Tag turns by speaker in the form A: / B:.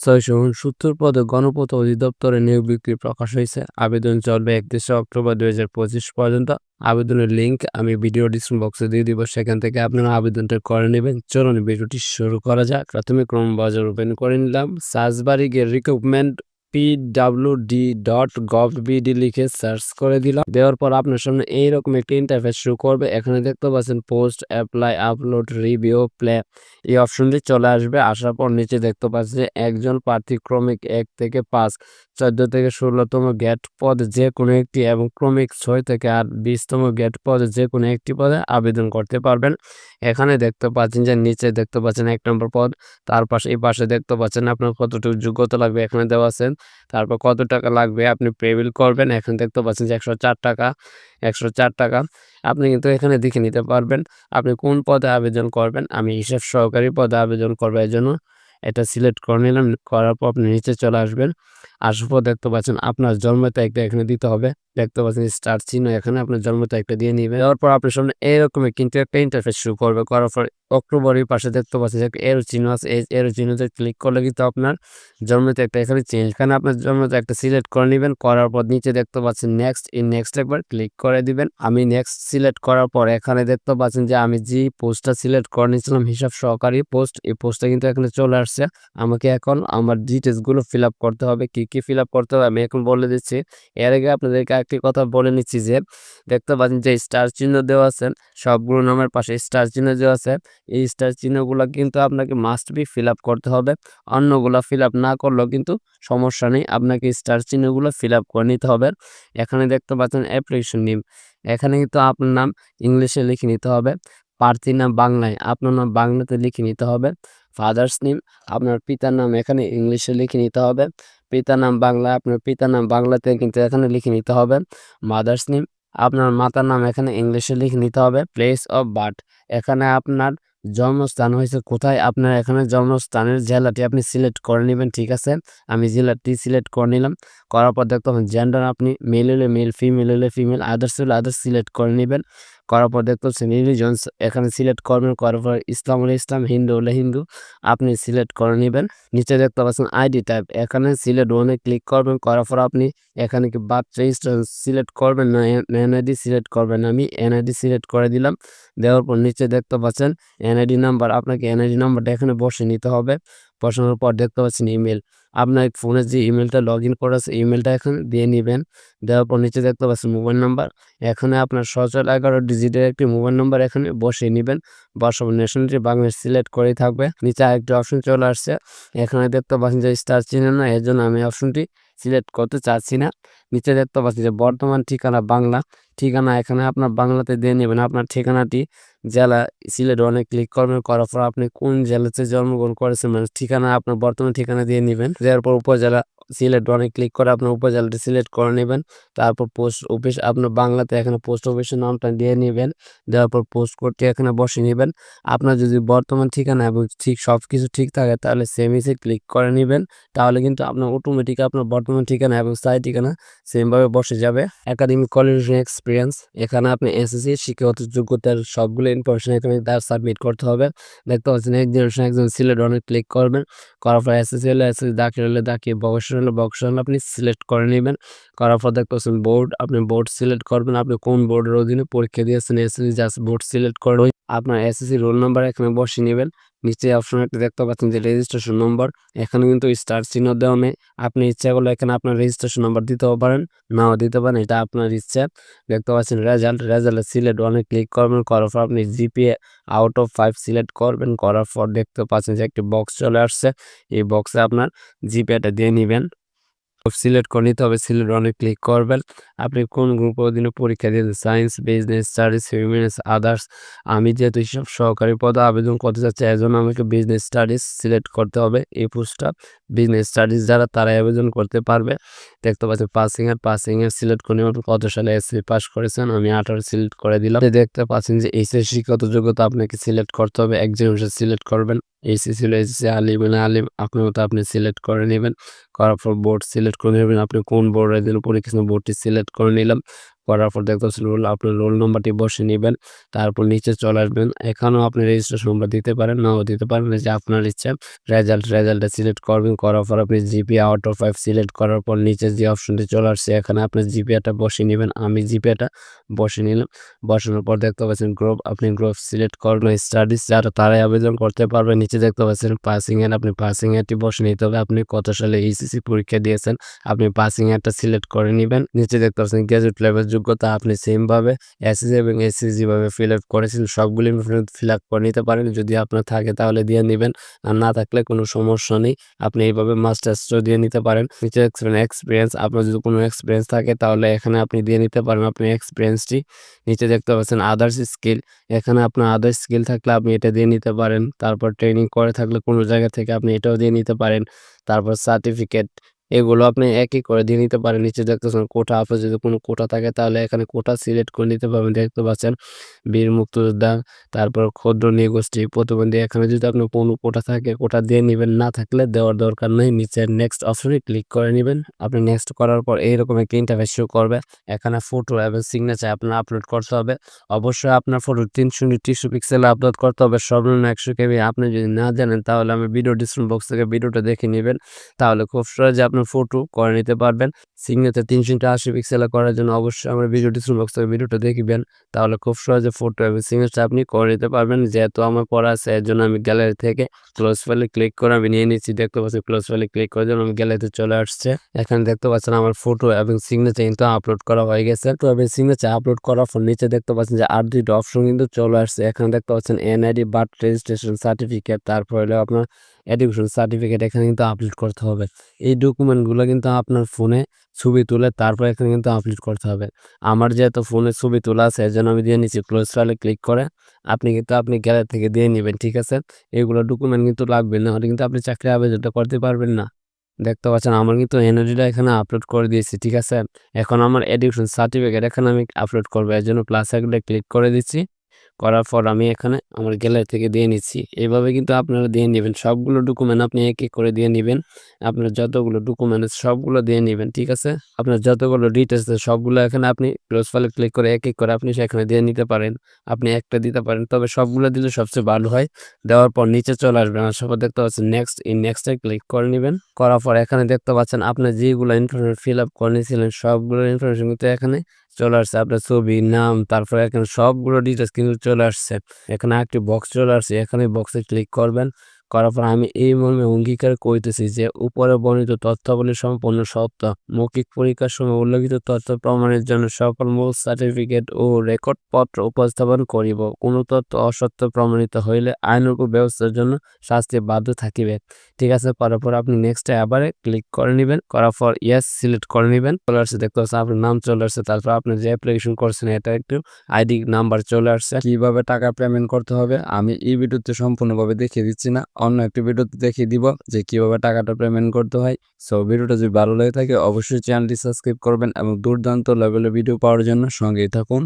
A: ছয়শো উনসত্তর পদে গণপথ অধিদপ্তরে নিয়োগ বিক্রি প্রকাশ হয়েছে। আবেদন চলবে একত্রিশে অক্টোবর দুই হাজার পঁচিশ পর্যন্ত। আবেদনের লিঙ্ক আমি ভিডিও ডিসক্রিপশন বক্সে দিয়ে দিব, সেখান থেকে আপনারা আবেদনটা করে নেবেন। চলুন ভিডিওটি শুরু করা যাক। প্রাথমিক ক্রম বাজার ওপেন করে নিলাম। সাজবাড়ি গিয়ে recruitment PWD dot gov BD লিখে সার্চ করে দিলাম। দেওয়ার পর আপনার সামনে এইরকম একটি ইন্টারফেস শুরু করবে। এখানে দেখতে পাচ্ছেন post apply upload review play এই অপশনটি চলে আসবে। আসার পর নিচে দেখতে পাচ্ছি একজন প্রার্থী ক্রমিক এক থেকে পাঁচ, চোদ্দ থেকে ষোলোতম গেট পদ যে কোনো একটি এবং ক্রমিক ছয় থেকে আট, বিশতম গেট পদে যে কোনো একটি পদে আবেদন করতে পারবেন। এখানে দেখতে পাচ্ছেন যে নিচে দেখতে পাচ্ছেন এক নম্বর পদ, তার পাশে এই পাশে দেখতে পাচ্ছেন আপনার কতটুকু যোগ্যতা লাগবে। এখানে দেওয়া আছেন তারপর কত টাকা লাগবে আপনি পেবিল করবেন, এখন দেখতে পাচ্ছেন যে একশো চার টাকা, একশো চার টাকা। আপনি কিন্তু এখানে দেখে নিতে পারবেন, আপনি কোন পদে আবেদন করবেন, আমি হিসাব সহকারী পদে আবেদন করব এই জন্য এটা সিলেক্ট করে নিলাম, করার পর আপনি নিচে চলে আসবেন। আসার পর দেখতে পাচ্ছেন আপনার জন্ম তারিখটা এখানে দিতে হবে। দেখতে পাচ্ছেন স্টার চিহ্ন এখানে আপনার জন্ম তারিখটা দিয়ে নিবেন। দেওয়ার পর আপনার সামনে এরকমই কিন্তু একটা ইন্টারফেস শুরু করবে। করার পর অক্টোবরের পাশে দেখতে পাচ্ছেন এরো চিহ্ন আছে। এই এরো চিহ্নতে ক্লিক করলে কিন্তু আপনার জন্ম তারিখটা এখানে চেঞ্জ এখানে আপনার জন্ম তারিখটা সিলেক্ট করে নেবেন। করার পর নিচে দেখতে পাচ্ছেন নেক্সট এই নেক্সট একবার ক্লিক করে দিবেন। আমি নেক্সট সিলেক্ট করার পর এখানে দেখতে পাচ্ছেন যে আমি যে পোস্টটা সিলেক্ট করে নিয়েছিলাম হিসাব সহকারী পোস্ট এই পোস্টটা কিন্তু এখানে চলে আসছে। আমাকে এখন আমার ডিটেলসগুলো ফিল আপ করতে হবে। কি কি ফিল আপ করতে হবে? আমি এখন বলে দিচ্ছি। এর আগে আপনাদেরকে একটি কথা বলে নিচ্ছি যে, দেখতে পাচ্ছেন যে স্টার চিহ্ন দেওয়া আছে। সবগুলো নামের পাশে স্টার চিহ্ন দেওয়া আছে। এই স্টার চিহ্নগুলো কিন্তু আপনাকে মাস্ট বি ফিল আপ করতে হবে। অন্যগুলো ফিল আপ না করলেও কিন্তু সমস্যা নেই। আপনাকে স্টার চিহ্নগুলো ফিল আপ করে নিতে হবে। এখানে দেখতে পাচ্ছেন অ্যাপ্লিকেশন নেম এখানে কিন্তু আপনার নাম ইংলিশে লিখে নিতে হবে। প্রার্থী নাম বাংলায়। আপনার নাম বাংলাতে লিখে নিতে হবে। Father's name. আপনার পিতার নাম এখানে ইংলিশে লিখে নিতে হবে। পিতার নাম বাংলা আপনার পিতার নাম বাংলাতে কিন্তু এখানে লিখে নিতে হবে। Mother's name. আপনার মাতার নাম এখানে ইংলিশে লিখে নিতে হবে। Place of birth. এখানে আপনার জন্মস্থান হয়েছে কোথায়? আপনার এখানে জন্মস্থানের জেলাটি আপনি সিলেক্ট করে নেবেন, ঠিক আছে? আমি জেলাটি সিলেক্ট করে নিলাম। করার পর দেখতে জেন্ডার আপনি মেল হলে মেল ফিমেল হলে ফিমেল আদার্স হলে আদার্স সিলেক্ট করে নেবেন। করার পর দেখতে পাচ্ছেন রিলিজনস এখানে সিলেক্ট করবেন, করার পর ইসলাম হলে ইসলাম, হিন্দু হলে হিন্দু, আপনি সিলেক্ট করে নেবেন। নিচে দেখতে পাচ্ছেন আইডি টাইপ এখানে সিলেক্ট ওয়ানে ক্লিক করবেন, করার পর আপনি এখানে কি বার্থ রেজিস্ট্রেশন সিলেক্ট করবেন না এনআইডি সিলেক্ট করবেন আমি এনআইডি সিলেক্ট করে দিলাম। দেওয়ার পর নিচে দেখতে পাচ্ছেন এনআইডি নাম্বার আপনাকে এনআইডি নাম্বারটা এখানে বসে নিতে হবে। বসানোর পর দেখতে পাচ্ছেন ইমেল আপনার ফোনে যে ইমেলটা লগ ইন করা আছে ইমেলটা এখন দিয়ে নেবেন। দেওয়ার পর নিচে দেখতে পাচ্ছেন মোবাইল নাম্বার এখানে আপনার সচল এগারো ডিজিটের একটি মোবাইল নাম্বার এখানে বসিয়ে নেবেন। বসাব ন্যাশনালিটি বাংলাদেশ সিলেক্ট করেই থাকবে। নিচে আরেকটি অপশন চলে আসছে। এখানে দেখতে পাচ্ছেন যে স্টার চিনে না, এর জন্য আমি অপশনটি সিলেক্ট করতে চাচ্ছি না। নিচে দেখতে পাচ্ছি যে বর্তমান ঠিকানা বাংলা। ঠিকানা এখানে আপনার বাংলাতে দিয়ে নেবেন। আপনার ঠিকানাটি জেলা সিলেট অনেক ক্লিক করবেন, করার পর আপনি কোন জেলাতে জন্মগ্রহণ করেছেন মানে ঠিকানা আপনার বর্তমান ঠিকানা দিয়ে নেবেন। দেওয়ার পর উপজেলা সিলেট অনেক ক্লিক করে আপনার উপজেলাটি সিলেক্ট করে নেবেন। তারপর পোস্ট অফিস আপনার বাংলাতে এখানে পোস্ট অফিসের নামটা দিয়ে নেবেন। দেওয়ার পর পোস্ট করতে এখানে বসে নেবেন। আপনার যদি বর্তমান ঠিকানা এবং ঠিক সব কিছু ঠিক থাকে, তাহলে সেমিসে ক্লিক করে নেবেন। তাহলে কিন্তু আপনার অটোমেটিক আপনার বর্তমান ঠিকানা এবং সাই ঠিকানা সেমভাবে বসে যাবে। একাডেমিক কোয়ালিফিকেশন এক্সপিরিয়েন্স এখানে আপনি এসএসসি শিক্ষাগত যোগ্যতার সবগুলো ইনফরমেশন এখানে তার সাবমিট করতে হবে। দেখতে পাচ্ছেন এক জেনারেশন একজন সিলেট অনেক ক্লিক করবেন। করার পর এসএসসি হলে এসএসসি দাখিল হলে দাখিল বক্স হলে বক্স হলে আপনি সিলেক্ট করে নেবেন। করার পর দেখতে পাচ্ছেন বোর্ড আপনি বোর্ড সিলেক্ট করবেন। আপনি কোন বোর্ডের অধীনে পরীক্ষা দিয়েছেন? এসএসসি জাস্ট বোর্ড সিলেক্ট করে আপনার এসএসসি রোল নাম্বার এখানে বসিয়ে নেবেন। নিচে অপশন একটা দেখতে পাচ্ছেন যে রেজিস্ট্রেশন নম্বর এখানে কিন্তু স্টার চিহ্ন দেওয়া নেই। আপনি ইচ্ছা করলে এখানে আপনার রেজিস্ট্রেশন নাম্বার দিতেও পারেন, নাও দিতে পারেন। এটা আপনার ইচ্ছা। দেখতে পাচ্ছেন রেজাল্ট রেজাল্টে সিলেক্ট অনেক ক্লিক করবেন। করার পর আপনি GPA out of five select করবেন। করার পর দেখতে পাচ্ছেন যে একটি বক্স চলে আসছে। এই বক্সে আপনার জিপিএটা দিয়ে নেবেন। সিলেক্ট করে নিতে হবে। সিলেক্ট অনেক ক্লিক করবেন। আপনি কোন গ্রুপের অধীনে পরীক্ষা দিয়েছেন? Science business studies humanities others আমি যেহেতু হিসাব সহকারী পদে আবেদন করতে চাচ্ছি, এজন্য আমাকে বিজনেস স্টাডিজ সিলেক্ট করতে হবে। এই পোস্টটা বিজনেস স্টাডিজ যারা তারাই আবেদন করতে পারবে। দেখতে পাচ্ছি পাসিং এর পাসিং এর সিলেক্ট করে নেবেন কত সালে এসএসসি পাস করেছেন? আমি আঠারো সিলেক্ট করে দিলাম। দেখতে পাচ্ছেন যে এইচএসসি কত যোগ্যতা আপনাকে সিলেক্ট করতে হবে। একজন সিলেক্ট করবেন। এইচএসসি হলো এইচএসসি আলিম আলিম আপনার মতো আপনি সিলেক্ট করে নেবেন। করার পর বোর্ড সিলেক্ট করে নেবেন। আপনি কোন বোর্ডের জন্য পরীক্ষা বোর্ডটি সিলেক্ট করে নিলাম। করার পর দেখতে রোল আপনার রোল নম্বরটি বসে নেবেন, তারপর নিচে চলে আসবেন। এখানেও আপনি রেজিস্ট্রেশন নাম্বার দিতে পারেন, নাও দিতে পারেন। যে আপনার ইচ্ছা রেজাল্ট রেজাল্টটা সিলেক্ট করবেন, করার পর আপনি GP out of five select করার পর নিচে যে অপশনটি চলে আসছে, এখানে আপনি জিপিএটা বসিয়ে নেবেন। আমি জিপিএটা বসে নিলাম। বসানোর পর দেখতে পাচ্ছেন গ্রুপ আপনি গ্রুপ সিলেক্ট করবেন স্টাডিজ যারা তারাই আবেদন করতে পারবেন নিচে দেখতে পাচ্ছেন পাসিং এর, আপনি পাসিং এরটি বসে নিতে হবে। আপনি কত সালে ইসিসি পরীক্ষা দিয়েছেন, আপনি পাসিং এরটা সিলেক্ট করে নেবেন। নিচে দেখতে পাচ্ছেন গ্রাজুয়েট লেভেল যোগ্যতা আপনি সেমভাবে এসএসসি এবং এসএসসি যেভাবে ফিল আপ করেছেন, সবগুলি ফিল আপ করে নিতে পারেন। যদি আপনার থাকে তাহলে দিয়ে নেবেন, আর না থাকলে কোনো সমস্যা নেই। আপনি এইভাবে মাস্টার্সও দিয়ে নিতে পারেন। নিচে এক্সপিরিয়েন্স আপনার যদি কোনো এক্সপিরিয়েন্স থাকে তাহলে এখানে আপনি দিয়ে নিতে পারেন আপনি এক্সপিরিয়েন্সটি নিচে দেখতে পাচ্ছেন আদার্স স্কিল এখানে আপনার আদার্স স্কিল থাকলে আপনি এটা দিয়ে নিতে পারেন। তারপর ট্রেনিং করে থাকলে কোনো জায়গা থেকে আপনি এটাও দিয়ে নিতে পারেন। তারপর সার্টিফিকেট এগুলো আপনি একই করে দিয়ে নিতে পারেন। নিচে দেখতেছেন কোটা আপনার যদি কোনো কোটা থাকে তাহলে এখানে কোটা সিলেক্ট করে নিতে পারবেন। দেখতে পাচ্ছেন বীর মুক্তিযোদ্ধা, তারপর ক্ষুদ্র নিগোষ্ঠী, প্রতিবন্ধী। এখানে যদি আপনার কোনো কোটা থাকে, কোটা দিয়ে নেবেন। না থাকলে দেওয়ার দরকার নেই। নিচে নেক্সট অপশনে ক্লিক করে নেবেন। আপনি নেক্সট করার পর এইরকম একটা ইন্টারফেস শো করবে। এখানে ফটো এবং সিগনেচার আপনার আপলোড করতে হবে। অবশ্যই আপনার ফটো তিনশো টিশু পিক্সেলে আপলোড করতে হবে। সর্বনিম্ন একশো কেবি। আপনি যদি না জানেন তাহলে আমি ভিডিও ডিসক্রিপশন বক্স থেকে ভিডিওটা দেখে নেবেন। তাহলে খুব সহজে আপনি ফটো করে নিতে পারবেন। সিগনেচার তিনশো আশি পিক্সেলে করার জন্য অবশ্যই আমার ভিডিও ডিসক্রিপশন থেকে ভিডিওটা দেখবেন। তাহলে খুব সহজে ফটো এবং সিগনেচার আপনি করে নিতে পারবেন। যেহেতু আমার করা আছে, এর জন্য আমি গ্যালারি থেকে ক্লোজ ফাইলে ক্লিক করে আমি নিয়ে নিচ্ছি। দেখতে পাচ্ছি ক্লোজ ফাইলে ক্লিক করার জন্য আমি গ্যালারিতে চলে আসছে। এখানে দেখতে পাচ্ছেন আমার ফটো এবং সিগনেচার কিন্তু আপলোড করা হয়ে গেছে। তো এবং সিগনেচার আপলোড করার পর নিচে দেখতে পাচ্ছেন যে আর দুইটা অপশন কিন্তু চলে আসছে। এখানে দেখতে পাচ্ছেন এনআইডি বার্থ রেজিস্ট্রেশন সার্টিফিকেট তারপর তারপরে আপনার এডুকেশন সার্টিফিকেট এখানে কিন্তু আপলোড করতে হবে। এই ডকুমেন্টগুলো কিন্তু আপনার ফোনে ছবি তুলে তারপর এখানে কিন্তু আপলোড করতে হবে। আমার যেহেতু ফোনে ছবি তোলা আছে এর জন্য আমি দিয়ে নিচ্ছি ক্লোজ ফাইলে ক্লিক করে আপনি কিন্তু আপনি গ্যালারি থেকে দিয়ে নেবেন, ঠিক আছে? এগুলো ডকুমেন্ট কিন্তু লাগবে না হলে কিন্তু আপনি চাকরি আবেদনটা করতে পারবেন না। দেখতে পাচ্ছেন, আমার কিন্তু এনার্জিটা এখানে আপলোড করে দিয়েছি, ঠিক আছে? এখন আমার এডুকেশন সার্টিফিকেট এখানে আমি আপলোড করব এর জন্য প্লাস একটা ক্লিক করে দিচ্ছি। করার পর আমি এখানে আমার গ্যালারি থেকে দিয়ে নিচ্ছি। এইভাবে কিন্তু আপনারা দিয়ে নেবেন। সবগুলো ডকুমেন্ট আপনি এক এক করে দিয়ে নেবেন। আপনার যতগুলো ডকুমেন্ট সবগুলো দিয়ে নেবেন, ঠিক আছে? আপনার যতগুলো ডিটেলস সবগুলো এখানে আপনি ক্লোজ ফাইলে ক্লিক করে এক এক করে আপনি সেখানে দিয়ে নিতে পারেন। আপনি একটা দিতে পারেন, তবে সবগুলো দিলে সবচেয়ে ভালো হয়। দেওয়ার পর নিচে চলে আসবেন। আর সবাই দেখতে পাচ্ছেন নেক্সট এই নেক্সটে ক্লিক করে নেবেন। করার পর এখানে দেখতে পাচ্ছেন আপনি যেগুলো ইনফরমেশন ফিল আপ করে নিয়েছিলেন, সবগুলো ইনফরমেশন কিন্তু এখানে চলে আসছে, আপনার ছবি, নাম, তারপরে এখানে সবগুলো ডিটেলস কিন্তু চলে আসছে। এখানে একটি বক্স চলে আসছে, এখানে বক্সে ক্লিক করবেন। করার পর আমি এই মর্মে অঙ্গীকার করিতেছি যে, উপরে বর্ণিত তথ্যাবলী সম্পূর্ণ সত্য, মৌখিক পরীক্ষার সময় উল্লেখিত তথ্য প্রমাণের জন্য সকল মূল সার্টিফিকেট ও রেকর্ড পত্র উপস্থাপন করিব। কোন তথ্য অসত্য প্রমাণিত হইলে আইনগত ব্যবস্থার জন্য শাস্তি বাধ্য থাকিবে। ঠিক আছে, করার পর আপনি নেক্সটে আবার ক্লিক করে নেবেন। করার পর ইয়েস সিলেক্ট করে নেবেন। চলে আসছে, দেখতে পাচ্ছেন আপনার নাম চলে আসছে। তারপর আপনি যে অ্যাপ্লিকেশন করছেন এটা একটু আইডি নাম্বার চলে আসছে।
B: কীভাবে টাকা পেমেন্ট করতে হবে, আমি এই ভিডিওতে সম্পূর্ণভাবে দেখিয়ে দিচ্ছি না। অন্য একটি ভিডিওতে দেখিয়ে দিব যে কীভাবে টাকাটা পেমেন্ট করতে হয়। সো ভিডিওটা যদি ভালো লেগে থাকে, অবশ্যই চ্যানেলটি সাবস্ক্রাইব করবেন এবং দুর্দান্ত লেভেলের ভিডিও পাওয়ার জন্য সঙ্গেই থাকুন।